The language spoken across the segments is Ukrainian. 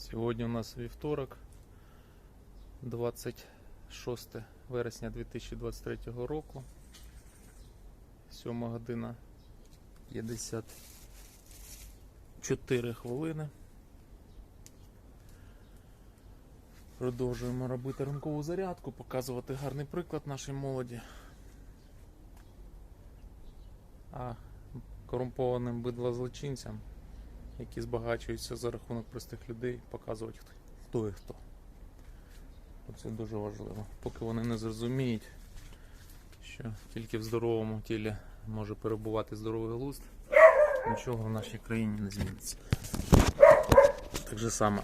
Сьогодні у нас вівторок, 26 вересня 2023 року. 7 година 54 хвилини. Продовжуємо робити ранкову зарядку, показувати гарний приклад нашій молоді. А корумпованим бидлозлочинцям які збагачуються за рахунок простих людей, показувати хто, і хто. Це дуже важливо. Поки вони не зрозуміють, що тільки в здоровому тілі може перебувати здоровий глузд, нічого в нашій країні не зміниться. Так же само,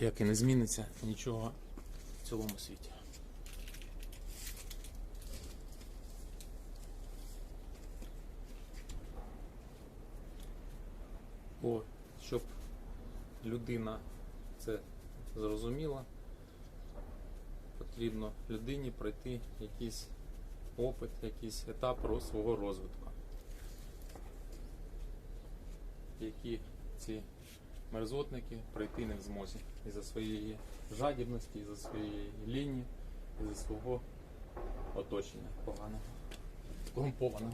як і не зміниться нічого в цілому світі. Бо щоб людина це зрозуміла, потрібно людині пройти якийсь опит, якийсь етап свого розвитку. Які ці мерзотники пройти не в змозі із-за своєї жадібності, із-за своєї лінії, із-за свого оточення поганого, корумпованого.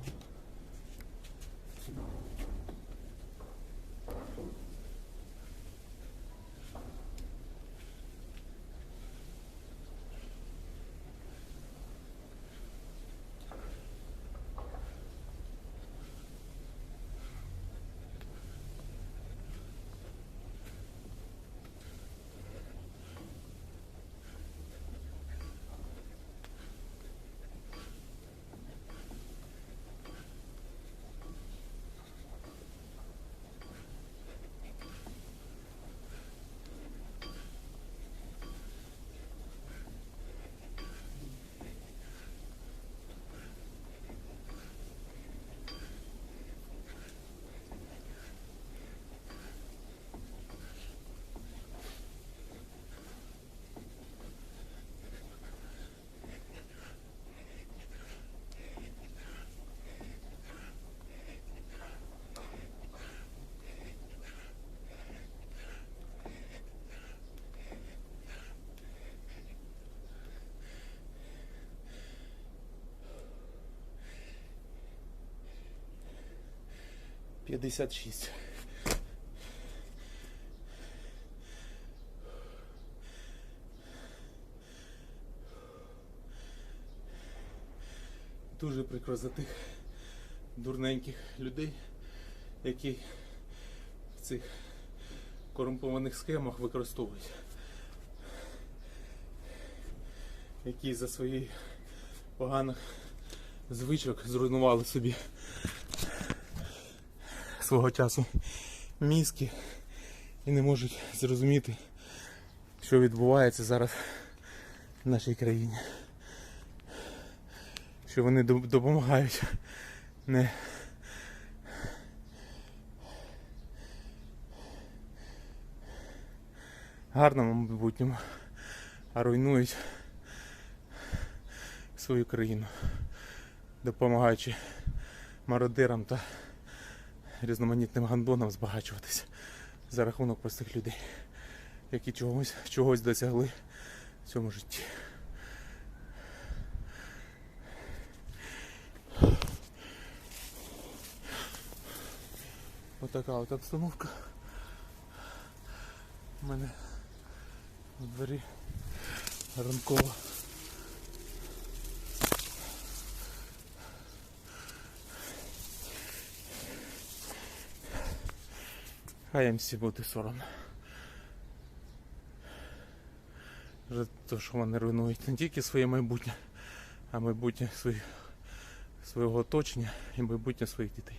П'ятдесят шість. Дуже прикро за тих дурненьких людей, які в цих корумпованих схемах використовують. Які за своїх поганих звичок зруйнували собі свого часу мізки і не можуть зрозуміти, що відбувається зараз в нашій країні. Що вони допомагають не гарному майбутньому, а руйнують свою країну, допомагаючи мародерам та різноманітним гандонам збагачуватися за рахунок простих людей, які чогось, чогось досягли в цьому житті. Отака от обстановка. У мене в дворі ранкова. Хай їм всі буде соромно. За те, що вони руйнують не тільки своє майбутнє, а майбутнє своїх, свого оточення і майбутнє своїх дітей.